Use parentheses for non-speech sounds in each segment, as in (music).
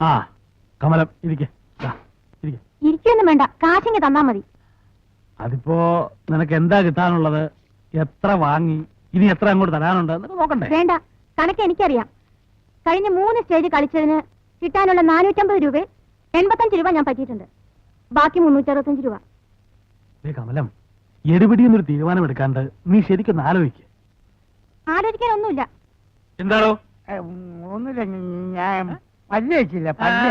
ആ കമലം ഇരിക്കെ. ഇരിക്കെ. ഇരിക്കൊന്നും വേണ്ട. കാശിങ്ങ് തന്നാ മതി. അതിപ്പോ നിനക്ക് എന്താ കിട്ടാനുള്ളത്? എത്ര വാങ്ങി? ഇനി എത്ര അങ്ങോട്ട് തരാനുണ്ട്? നോക്കണ്ടേ? വേണ്ട. കണക്ക് എനിക്കറിയാം. കഴിഞ്ഞ മൂന്ന് സ്റ്റേജ് കളിച്ചതിന് കിട്ടാനുള്ള നാനൂറ്റമ്പത് രൂപ എൺപത്തഞ്ച് രൂപ ഞാൻ പറ്റിയിട്ടുണ്ട്. ബാക്കി മുന്നൂറ്ററുപത്തഞ്ച് രൂപ. കമലം എടുപിടിയെന്നൊരു തീരുമാനം എടുക്കാണ്ട് നീ ശരിക്കും ആലോചിക്ക. ആലോചിക്കാനൊന്നുമില്ല. എന്താണോ? ഒന്നുമില്ല. ഞാൻ പല്ല് വെച്ചില്ല പല്ല്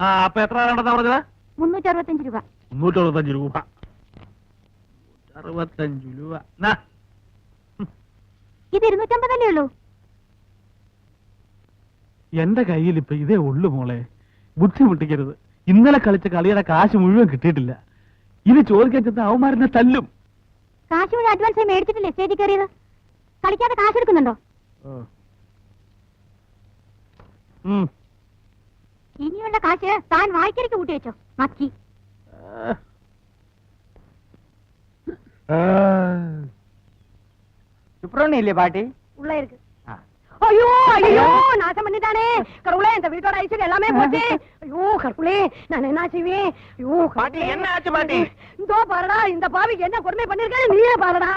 ആ. അപ്പൊ എത്ര വേണ്ടെന്നാ പറഞ്ഞത്? മുന്നൂറ്ററുപത്തഞ്ച് രൂപ. മുന്നൂറ്റി അറുപത്തഞ്ച് രൂപ. അറുപത്തഞ്ച് രൂപ. നാ. ഇത് ഇരുന്നൂറ്റമ്പതല്ലേ ഉള്ളൂ? എന്റെ കയ്യിൽ ഇപ്പൊ ഇതേ ഉള്ളു മോളെ. ബുദ്ധിമുട്ടിക്കരുത്. ഇന്നലെ കളിച്ച കളിയുടെ കാശ് മുഴുവൻ കിട്ടിയിട്ടില്ല. ഇത് ചോദിക്കാൻ ചെന്ന അവന്മാരെന്നെ തല്ലും. കാശ് മുഴുവൻ അഡ്വാൻസ് ആയി മേടിച്ചിട്ടില്ലേ സ്റ്റേജിൽ കയറിയത്? കളിക്കാതെ കാശ് എടുക്കുന്നുണ്ടോ. ഇനിയുള്ള കാശ് താൻ വായിക്കരിക്ക് കൂട്ടി വെച്ചോ മക്കി சுப்பிரமணியம் இல்லையா பாட்டி உள்ள இருக்கு ஆ. ஐயோ ஐயோ நாசம் பண்ணிட்டானே கடவுளே இந்த வீட்டோட ஐஸ்வர்யம் எல்லாமே போச்சு ஐயோ கடவுளே நான் என்ன செய்வேன் ஐயோ பாட்டி, என்ன ஆச்சு பாட்டி? இதோ பாருடா இந்த பாவிக்கு என்ன கொடுமை பண்ணிருக்காரு நீயே பாருடா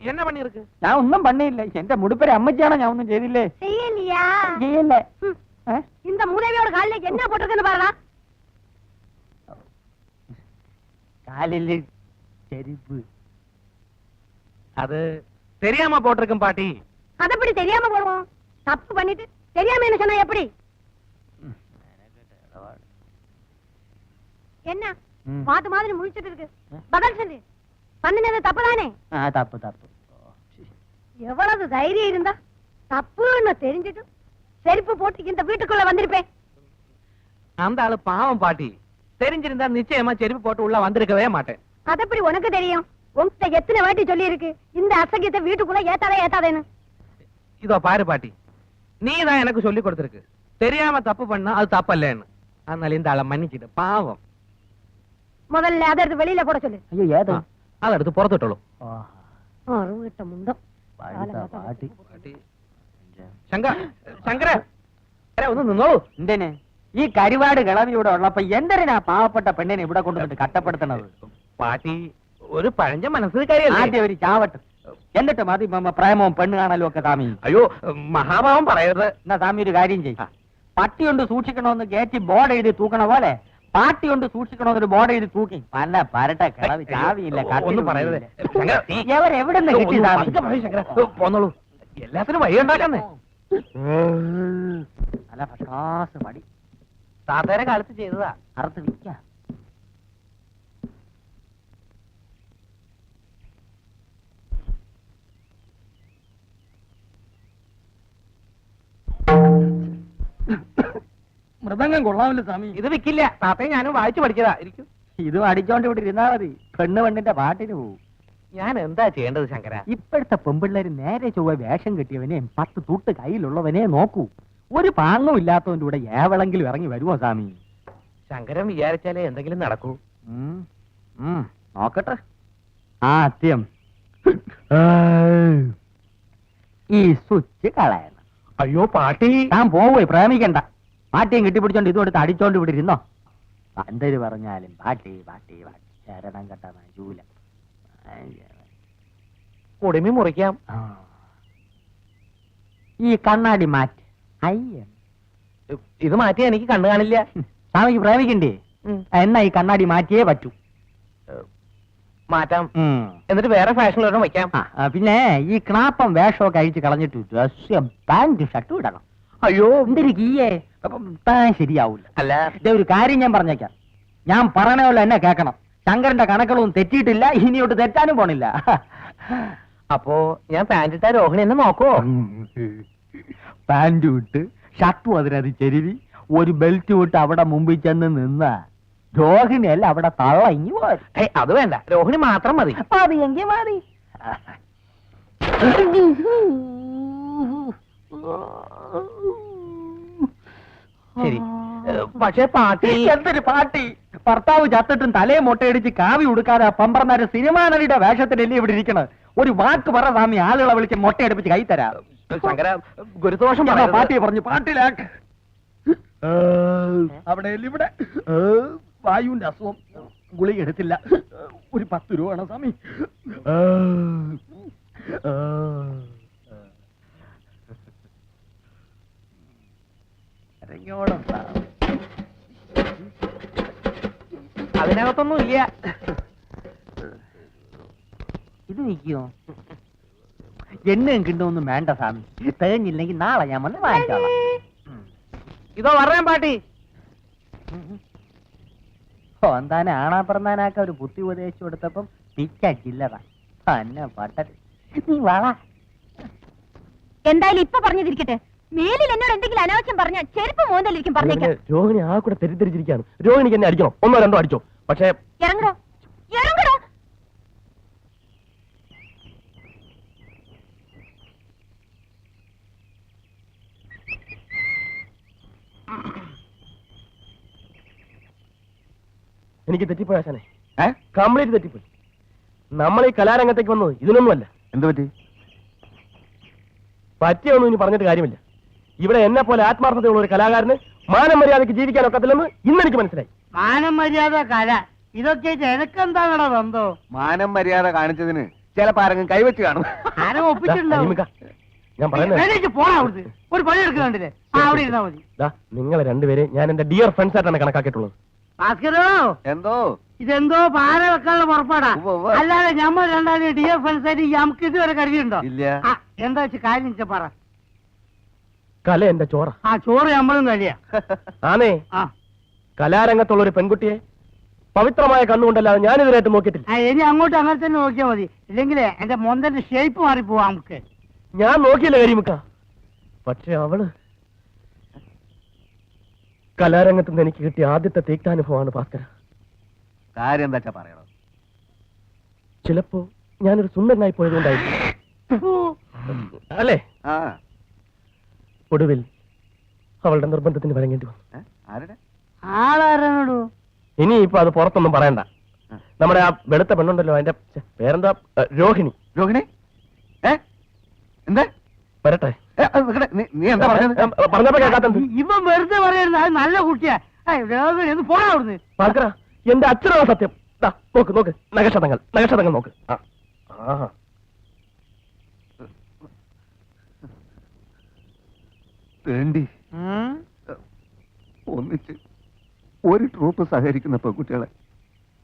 என்ன பண்ணிருக்கு நான் ஒன்னும் பண்ணில்ல எந்த முடுப்பேரி அம்மச்சியான நான் ஒன்னும் செய்தில்லே. செய்யலையா? செய்யல. இந்த மூதேவியோட காலில் என்ன போட்டிருக்குன்னு பாருடா. காலில் செரிப்பு அது தெரியாம போட்டிருக்கும் பாட்டி. அது எப்படி தெரியாம போடுவோம்? தப்பு பண்ணிட்டு தெரியாம என்ன சொன்னா எப்படி? என்ன? பாத்து மாதிரி முழிச்சிட்டு இருக்கு. பதில் சொல்லு. பண்ணினது தப்பு தானே தப்பு தப்பு. எவ்வளவு தைரியம் இருந்தா தப்புன்னு தெரிஞ்சிட்டு செருப்பு போட்டு இந்த வீட்டுக்குள்ள வந்திருப்பேன். அந்த ஆளு பாவம் பாட்டி. தெரிஞ்சிருந்தா நிச்சயமா செருப்பு போட்டு உள்ள வந்திருக்கவே மாட்டேன். அத அதப்படி உனக்கு தெரியும்? உங்ககிட்ட எத்தனை வாட்டி சொல்லி இருக்கு இந்த அசகியத்தை வீட்டுக்குள்ள ஏத்தாதே ஏத்தாதேன்னு. இதோ பாரு பாட்டி. நீ தான் எனக்கு சொல்லி கொடுத்துருக்கு. தெரியாம தப்பு பண்ணா அது தப்பல்லன்னு. அதனால இந்த ஆளை மன்னிச்சிட்டு பாவம். முதல்ல அதை வெளியில போட சொல்லு. ஐயோ ஏதோ. അതെടുത്ത് പുറത്തിട്ടുള്ളൂ അറിവിട്ട മുണ്ടം. ശങ്കര ഒന്ന് നിന്നോളൂ. എന്തിനെ? ഈ കരുവാട് കിളവി ഇവിടെ ഉള്ളപ്പോ എന്തിനാ പാവപ്പെട്ട പെണ്ണിനെ ഇവിടെ കൊണ്ടുവന്നിട്ട് കട്ടപ്പെടുത്തണത് പാട്ടി ഒരു പഴഞ്ച മനസ്സിൽ കാര്യം ആദ്യം ഒരു ചാവട്ട്. എന്നിട്ട് മതി പ്രേമവും പെണ്ണ് കാണലും ഒക്കെ സ്വാമി. അയ്യോ മഹാഭാവം പറയരുത്. എന്നാ സ്വാമി ഒരു കാര്യം ചെയ്യും. പട്ടിയുണ്ട് സൂക്ഷിക്കണമെന്ന് ഗേറ്റ് ബോർഡ് എഴുതി തൂക്കണ പോലെ പാട്ടി കൊണ്ട് സൂക്ഷിക്കണമെന്നൊരു ബോർഡ് എഴുതി തൂക്കി. പല പരട്ട കിളവി ചാവിയില്ല നീ- എവരെവിടെ നിന്ന് കിട്ടി. പോന്നോളൂ. എല്ലാത്തിനും വഴി ഉണ്ടാക്കുന്നേ. അല്ല ഫസ്റ്റ് മടി. താത്തേരെ കാലത്ത് ചെയ്തതാ. അറുത്ത് വിൽക്കാം. മൃദംഗം കൊള്ളാമല്ലോ സ്വാമി. ഇത് വിക്കില്ല. താത്തയെ ഞാനും വായിച്ചു പഠിച്ചതാ. ഇരിക്കും. ഇതും അടിച്ചോണ്ട് ഇവിടെ ഇരുന്നാ മതി. പെണ്ണ് പെണ്ണിന്റെ പാട്ടിന് പോവും. ഞാൻ എന്താ ചെയ്യേണ്ടത് ശങ്കര? ഇപ്പോഴത്തെ പെമ്പിള്ളേര് നേരെ ചൊവ്വ വേഷം കെട്ടിയവനെയും പത്ത് തൂട്ട് കയ്യിലുള്ളവനെ നോക്കൂ. ഒരു പാങ്ങും ഇല്ലാത്തവന്റെ കൂടെ ഏവളെങ്കിലും ഇറങ്ങി വരുമോ സ്വാമി? ശങ്കരം വിചാരിച്ചാലേ എന്തെങ്കിലും നടക്കൂ. നോക്കട്ടെ. ആ അത്യം. ഈ സ്വിച്ച് കളയണം. അയ്യോ പാട്ടി. ഞാൻ പോവേ പ്രേമിക്കണ്ട. പാട്ടിയും കെട്ടിപ്പിടിച്ചോണ്ട് ഇതും എടുത്ത് അടിച്ചോണ്ട് ഇവിടെ ഇരുന്നോ? പന്തര് പറഞ്ഞാലും പാട്ടി പാട്ടി പാട്ടി. ശരണം കെട്ട മജൂല കുടുമി മുറിക്കാം. ഈ കണ്ണാടി മാറ്റി. അയ്യ. ഇത് മാറ്റി എനിക്ക് കണ്ണു കാണില്ല. സ്വാമിക്ക് പ്രേമിക്കണ്ടേ. എന്നാ ഈ കണ്ണാടി മാറ്റിയേ പറ്റൂ. മാറ്റാം. എന്നിട്ട് വേറെ ഫാഷനിലൊരെണ്ണം വയ്ക്കാം ആ, ആ, പിന്നെ ഈ ക്ലാപ്പം വേഷമൊക്കെ അഴിച്ച് കളഞ്ഞിട്ട് പാന്റ് ഷർട്ട് ഇടണം. അയ്യോ. എന്തൊരു കീയേ? താൻ ശരിയാവൂല. അല്ല. ഇതേ ഒരു കാര്യം ഞാൻ പറഞ്ഞേക്കാം. ഞാൻ പറയണ പോലെ എന്നെ കേൾക്കണം. ശങ്കരന്റെ കണക്കുകളൊന്നും തെറ്റിയിട്ടില്ല ഇനിയോട്ട് തെറ്റാനും പോണില്ല. അപ്പോ ഞാൻ പാന്റിട്ട ഇട്ട രോഹിണി എന്നെ നോക്കോ പാന്റ് വിട്ട് ഷർട്ടും അതിനത് ചെരുവി ഒരു ബെൽറ്റ് വിട്ട് അവിടെ മുമ്പിൽ ചെന്ന് നിന്ന രോഹിണിയല്ല അവിടെ തള്ള ഇങ്ങി പോരും അത് വേണ്ട. രോഹിണി മാത്രം മതി. മതി എങ്കിൽ മതി. (laughs) (laughs) ശരി. പക്ഷെ പാട്ടി എന്തൊരു പാട്ടി? ഭർത്താവ് ചത്തിട്ടും തലയെ മുട്ടയടിച്ച് കാവി ഉടുക്കാതെ പമ്പറന്നാര് സിനിമാ നടിയുടെ വേഷത്തിലല്ലേ ഇവിടെ ഇരിക്കണത്? ഒരു വാക്ക് പറ സ്വാമി ആളുകളെ വിളിച്ച് മുട്ടയടിപ്പിച്ച് കൈ തരാം. ശങ്കര ഗുരുദോഷം. പാട്ടിയെ പറഞ്ഞു പാട്ടിലാക്ക് അവിടെ ഇവിടെ? വായുവിന്റെ അസുഖം. ഗുളിക എടുത്തില്ല. ഒരു പത്ത് രൂപ വേണം സ്വാമി ഏ, ഏ, അരങ്ങോളം. അതിനകത്തൊന്നും ഇല്ല. ഇത് നിൽക്കുമോ എണ്ണയും കിട്ടുമൊന്നും വേണ്ട സ്വാമി. തികഞ്ഞില്ലെങ്കിൽ നാളെ ഞാൻ വന്ന് വാങ്ങിച്ചോളാം. ഇതോ പറയാൻ പാട്ടി. ഓന്താനെ ആണാ പറന്നാനാക്ക ഒരു ബുദ്ധി ഉപദേശിച്ചു കൊടുത്തപ്പം പിച്ച ചില്ലറ. തന്നെ പട്ടത് നീ വള എന്തായാലും ഇപ്പൊ പറഞ്ഞതിരിക്കട്ടെ. മേലിൽ എന്നോട് എന്തെങ്കിലും അനാവശ്യം പറഞ്ഞാൽ ചെരുപ്പ് മോന്തലിരിക്കും പറഞ്ഞേക്കാം. രോഹിണി ആ കൂടെ തെറ്റിദ്ധരിച്ചിരിക്കുകയാണ്. രോഹിണിക്ക് എന്നെ അടിക്കണം? ഒന്നോ രണ്ടോ അടിച്ചോ? പക്ഷേ ഇറങ്ങടോ. ഇറങ്ങടോ. എനിക്ക് തെറ്റിപ്പോയി ആശാനെ കംപ്ലീറ്റ് തെറ്റിപ്പോയി. നമ്മൾ ഈ കലാരംഗത്തേക്ക് വന്നത് ഇതിനൊന്നുമല്ല. എന്ത് പറ്റി പറ്റിയൊന്നും ഇനി പറഞ്ഞിട്ട് കാര്യമില്ല. ഇവിടെ എന്നെ പോലെ ആത്മാർത്ഥതയുള്ള ഒരു കലാകാരന് മാനം മര്യാദയ്ക്ക് ജീവിക്കാൻ ഒക്കത്തില്ലെന്ന് ഇന്നെനിക്ക് മനസ്സിലായി. മാനം മര്യാദ കല. ഇതൊക്കെ എനക്കെന്താണോ ബന്ധോ? മാനം മര്യാദ കാണിച്ചതിന് ചിലപ്പോ ആരെങ്കിലും കൈവച്ച് കാണും. ആരും ദാ, അനീമിക്ക, ഞാൻ പറയുന്നത് പോണ അവിടുന്ന്. ഒരു പണി എടുക്കുന്നുണ്ടല്ലേ ആ അവിടെ ഇരുന്നാ മതി. ദാ, നിങ്ങളെ രണ്ടുപേരെ ഞാൻ എന്റെ ഡിയർ ഫ്രണ്ട്സ് ആയിട്ടാണ് കണക്കാക്കിയിട്ടുള്ളത്. ഭാസ്കരോ? എന്തോ? ഇതെന്തോ പാര വെക്കാനുള്ള പുറപ്പാടാ. ഉവ്വ് ഉവ്വ്. അല്ലാതെ ഞമ്മ രണ്ടാളും ഡിയർ ഫ്രണ്ട്സ് ആയിട്ട് നമുക്ക് ഇതുവരെ കരുതിയുണ്ടോ ഇല്ല. എന്താ വെച്ച് കാര്യം വെച്ചാ പറ. കല എന്റെ ചോറ. ആ ചോറ് നമ്മളും കഴിയാ. ആണേ ആ. കലാരംഗത്തുള്ള ഒരു പെൺകുട്ടിയെ പവിത്രമായ കണ്ണുകൊണ്ടല്ലാതെ ഞാനിതിനായിട്ട് നോക്കിയിട്ടില്ല. ആ, ഇനി അങ്ങോട്ട് അങ്ങനെ തന്നെ നോക്കിയാ മതി. ഇല്ലെങ്കിലേ എന്റെ മൊന്തന്റെ ഷേപ്പ് മാറിപ്പോവാ നമുക്ക്. ഞാൻ നോക്കിയില്ല കരിമുക്ക. പക്ഷെ അവൾ കലാരംഗത്ത് നിന്ന് എനിക്ക് കിട്ടിയ ആദ്യത്തെ തീക്താനുഭവമാണ് ഭാസ്കര. കാര്യം എന്താ വെച്ചാ പറയണോ ചിലപ്പോ ഞാനൊരു സുന്ദരനായി പോയതുകൊണ്ടായിരിക്കും. അല്ലേ? ആ. ഒടുവിൽ അവളുടെ നിർബന്ധത്തിന് വരങ്ങേണ്ടി വന്നു? ആരുടെ? ഇനി ഇപ്പൊ അത് പുറത്തൊന്നും പറയണ്ട. നമ്മുടെ ആ വെളുത്ത പെണ്ണുണ്ടല്ലോ അതിന്റെ ഛെ, പേരെന്താ? ഏ, രോഹിണി. രോഹിണി? ഏ? എന്താ? വരട്ടെ. ഏ, അത് നിക്കടെ. നീ- നീ എന്താ പറഞ്ഞത്? ഏ, പറഞ്ഞപ്പോ കേൾക്കാത്തത് ഇവൻ വെറുതെ പറയുന്നത് അത് നല്ല കുട്ടിയാ. ഏയ്, രോഹിണി, ഒന്ന് പോടാ അവിടുന്ന്. ഭാസ്കര എന്റെ അച്ഛനാണ് സത്യം. ദാ, നോക്ക് നോക്ക്. നഗക്ഷതങ്ങൾ നഗക്ഷതങ്ങൾ നോക്ക്. ആ. ആഹാ. വേണ്ടി. ഒന്നിച്ച് ഒരു ട്രൂപ്പ് സഹകരിക്കുന്ന പെൺകുട്ടികളെ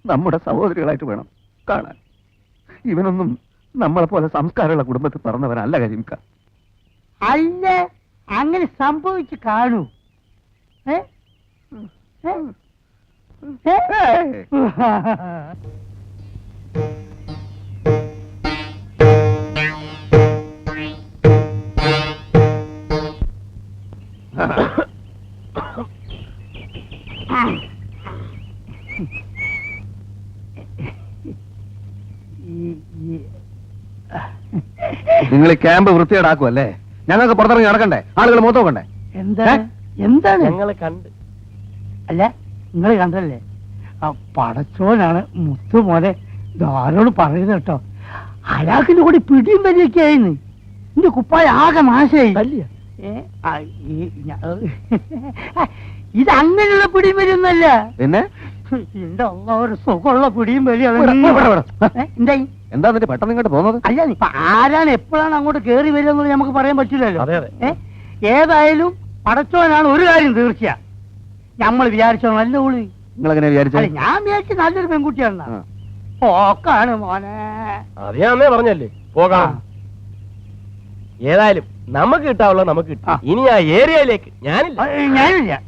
നമ്മുടെ സഹോദരികളായിട്ട് വേണം കാണാൻ. ഇവനൊന്നും നമ്മളെ പോലെ സംസ്കാരമുള്ള കുടുംബത്തിൽ പറഞ്ഞവനല്ല കരിമിക്ക അല്ല അങ്ങനെ സംഭവിച്ച് കാണൂ. ഏ? നിങ്ങൾ ഈ ക്യാമ്പ് വൃത്തിയേടാക്കുമല്ലേ ഞങ്ങൾക്ക് പുറത്തിറങ്ങി നടക്കണ്ടേ? ആളുകൾ മൊത്തം നോക്കണ്ടേ? എന്താ? എന്താണ്? ഞങ്ങളെ കണ്ട്. അല്ല നിങ്ങൾ കണ്ടല്ലേ ആ പടച്ചോനാണ് മുത്തു മോനെ ധാരോട് പറയുന്നത് കേട്ടോ. അയാൾക്കിന്റെ കൂടി പിടിയും വലിയൊക്കെ ആയിന്ന് എന്റെ കുപ്പായ ആകെ നാശമായി. ഞ- (laughs) ഇത് അങ്ങനെയുള്ള പിടിയും വരുന്നല്ല പിന്നെ? എന്റെ അള്ള ഒരു സുഖമുള്ള പിടിയും. എന്തായി എന്താ നിന്റെ പെട്ടെന്ന് ഇങ്ങോട്ട് പോകുന്നത്? അല്ല ആരാണ് എപ്പോഴാണ് അങ്ങോട്ട് കേറി വരിക എന്നുള്ളത് നമുക്ക് പറയാൻ പറ്റില്ലല്ലോ? ഏതായാലും പടച്ചോനാണ് ഒരു കാര്യം തീർച്ചയാ. നമ്മൾ വിചാരിച്ചോ നല്ല ഉള്ളി നിങ്ങൾ എങ്ങനെ വിചാരിച്ചു ഞാൻ വിചാരിച്ച നല്ലൊരു പെൺകുട്ടിയാണ് പോക്കാണ് ഓക്കാണ് മോനെ. അത് പറഞ്ഞല്ലേ? പോകാം. ഏതായാലും നമുക്ക് കിട്ടാവുള്ള നമുക്ക് കിട്ടി. ഇനി ആ ഏരിയയിലേക്ക് ഞാനില്ല. ഞാനില്ല.